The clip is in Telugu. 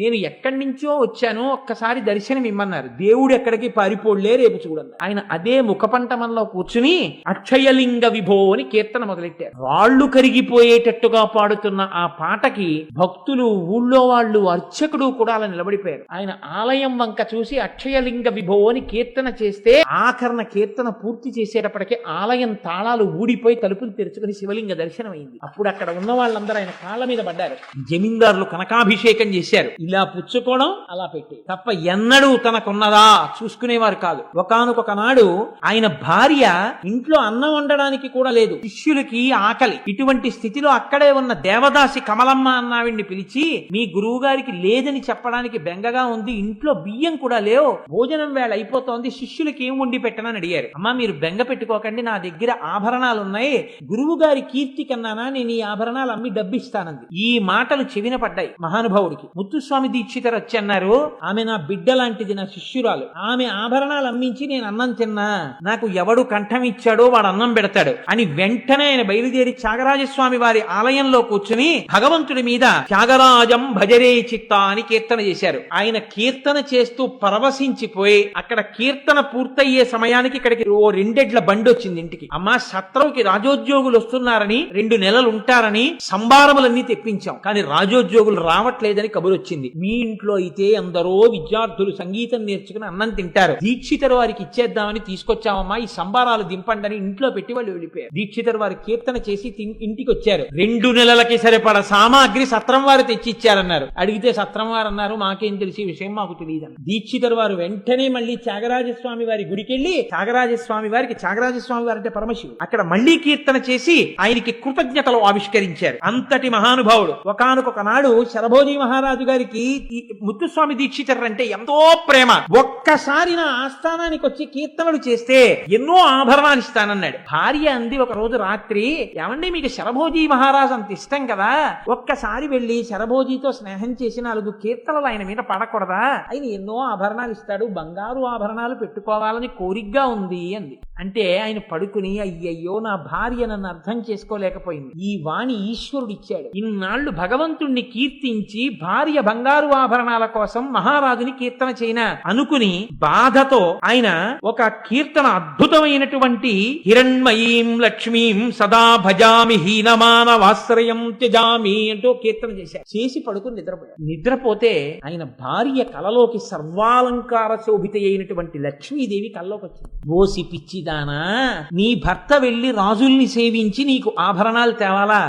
నేను ఎక్కడి నుంచో వచ్చానో ఒక్కసారి దర్శనం ఇమ్మన్నారు. దేవుడు ఎక్కడికి పారిపోళ్ళే రేపు చూడండి ఆయన అదే ముఖపంటమంలో కూర్చుని అక్షయలింగ విభో అని కీర్తన మొదలెట్టారు. రాళ్ళు కరిగిపోయేటట్టుగా పాడుతున్న ఆ పాటకి భక్తులు ఊళ్ళో వాళ్ళు అర్చకుడు కూడా అలా నిలబడిపోయారు. ఆయన ఆలయం వంక చూసి అక్షయలింగ విభో అని కీర్తన చేస్తే ఆఖరణ కీర్తన పూర్తి చేసేటప్పటికి ఆలయం తాళాలు ఊడిపోయి తలుపులు తెరుచుకుని శివలింగ దర్శనం అయింది అప్పుడు అక్కడ ఉన్న వాళ్ళందరూ ఆయన కాళ్ళ మీద పడ్డారు. జమీందారులు కనకాభిషేకం చేశారు. ఇలా పుచ్చుకోవడం అలా పెట్టి. తప్ప ఎన్నడూ తనకున్నదా చూసుకునేవారు కాదు. ఒకానొక నాడు ఆయన భార్య ఇంట్లో అన్నం వండడానికి కూడా లేదు. శిష్యులకి ఆకలి. ఇటువంటి స్థితిలో అక్కడే ఉన్న దేవదాసి కమలమ్మ అన్నావిడిని పిలిచి మీ గురువు గారికి లేదని చెప్పడానికి బెంగగా ఉంది. ఇంట్లో బియ్యం కూడా లేవు. భోజనం వేళ అయిపోతోంది. శిష్యులకి ఏం వండి పెట్టనని అడిగారు. అమ్మా మీరు బెంగ పెట్టుకోకండి. నా దగ్గర ఆభరణాలు ఉన్నాయి గురువు గారి కీర్తి కన్నానా? నేను ఈ ఆభరణాలు అమ్మి డబ్బిస్తానంది. ఈ మాటలు చెవిన పడ్డాయి మహానుభావుడికి. ముత్తుస్వామి స్వామి దీక్షిత రచ్చన్నారు ఆమె నా బిడ్డ లాంటిది నా శిష్యురాలు. ఆమె ఆభరణాలు అమ్మించి నేను అన్నం తిన్నా. నాకు ఎవడు కంఠం ఇచ్చాడో వాడు అన్నం పెడతాడు అని వెంటనే ఆయన బయలుదేరి త్యాగరాజస్వామి వారి ఆలయంలో కూర్చుని భగవంతుడి మీద త్యాగరాజం భజరే చిత్త అని కీర్తన చేశారు. ఆయన కీర్తన చేస్తూ పరవశించిపోయి అక్కడ కీర్తన పూర్తయ్యే సమయానికి ఇక్కడికి ఓ రెండెడ్ల బండి వచ్చింది ఇంటికి. అమ్మా శత్రువుకి రాజోద్యోగులు వస్తున్నారని రెండు నెలలు ఉంటారని సంభారములన్నీ తెప్పించాం. కానీ రాజోద్యోగులు రావట్లేదని కబురు వచ్చింది మీ ఇంట్లో అయితే ఎందరో విద్యార్థులు సంగీతం నేర్చుకుని అన్నం తింటారు. దీక్షితర్ వారికి ఇచ్చేద్దామని తీసుకొచ్చామమ్మా ఈ సంబారాలు దింపండి అని ఇంట్లో పెట్టి వాళ్ళు వెళ్ళిపోయారు. దీక్షితరు వారి కీర్తన చేసి ఇంటికి వచ్చారు రెండు నెలలకి సరిపడ సామాగ్రి సత్రం వారు తెచ్చిచ్చారన్నారు. అడిగితే సత్రం వారు అన్నారు మాకేం తెలిసి విషయం మాకు తెలియదు దీక్షితర్ వారు వెంటనే మళ్ళీ త్యాగరాజస్వామి వారి గుడికి వెళ్ళి త్యాగరాజస్వామి వారికి త్యాగరాజస్వామి వారు అంటే పరమశివుడు అక్కడ మళ్ళీ కీర్తన చేసి ఆయనకి కృతజ్ఞతలు ఆవిష్కరించారు. అంతటి మహానుభావుడు. ఒకానొక నాడు శరభోజీ మహారాజు గారికి ఈ ముత్తుస్వామి దీక్షితర్ అంటే ఎంతో ప్రేమ. ఒక్కసారి నా ఆస్థానానికి వచ్చి కీర్తనలు చేస్తే ఎన్నో ఆభరణాలు ఇస్తానన్నాడు. భార్య అంది ఒక రోజు రాత్రి ఏమండి మీకు శరభోజీ మహారాజు అంత ఇష్టం కదా? ఒక్కసారి వెళ్ళి శరభోజీతో స్నేహం చేసి నాలుగు కీర్తనలు ఆయన మీద పడకూడదా? ఆయన ఎన్నో ఆభరణాలు ఇస్తాడు బంగారు ఆభరణాలు పెట్టుకోవాలని కోరికగా ఉంది అంది. అంటే ఆయన పడుకుని అయ్యయ్యో నా భార్య నన్ను అర్థం చేసుకోలేకపోయింది. ఈ వాణి ఈశ్వరుడు ఇచ్చాడు భగవంతుణ్ణి కీర్తించి భార్య బంగారు ఆభరణాల కోసం మహారాజుని కీర్తన చేయన అనుకుని బాధతో ఆయన ఒక కీర్తన అద్భుతమైనటువంటి హిరణ్మయీం లక్ష్మీం సదా భజామి హీనమానవాశ్రయం త్యజామి అంటూ కీర్తన చేశారు చేసి పడుకుని నిద్రపోయాడు. నిద్రపోతే ఆయన భార్య కలలోకి సర్వాలంకార శోభిత అయినటువంటి లక్ష్మీదేవి కల్లోకి వచ్చింది ఓసి పిచ్చిదానా నీ భర్త వెళ్ళి రాజుల్ని సేవించి నీకు ఆభరణాలు తేవాలా?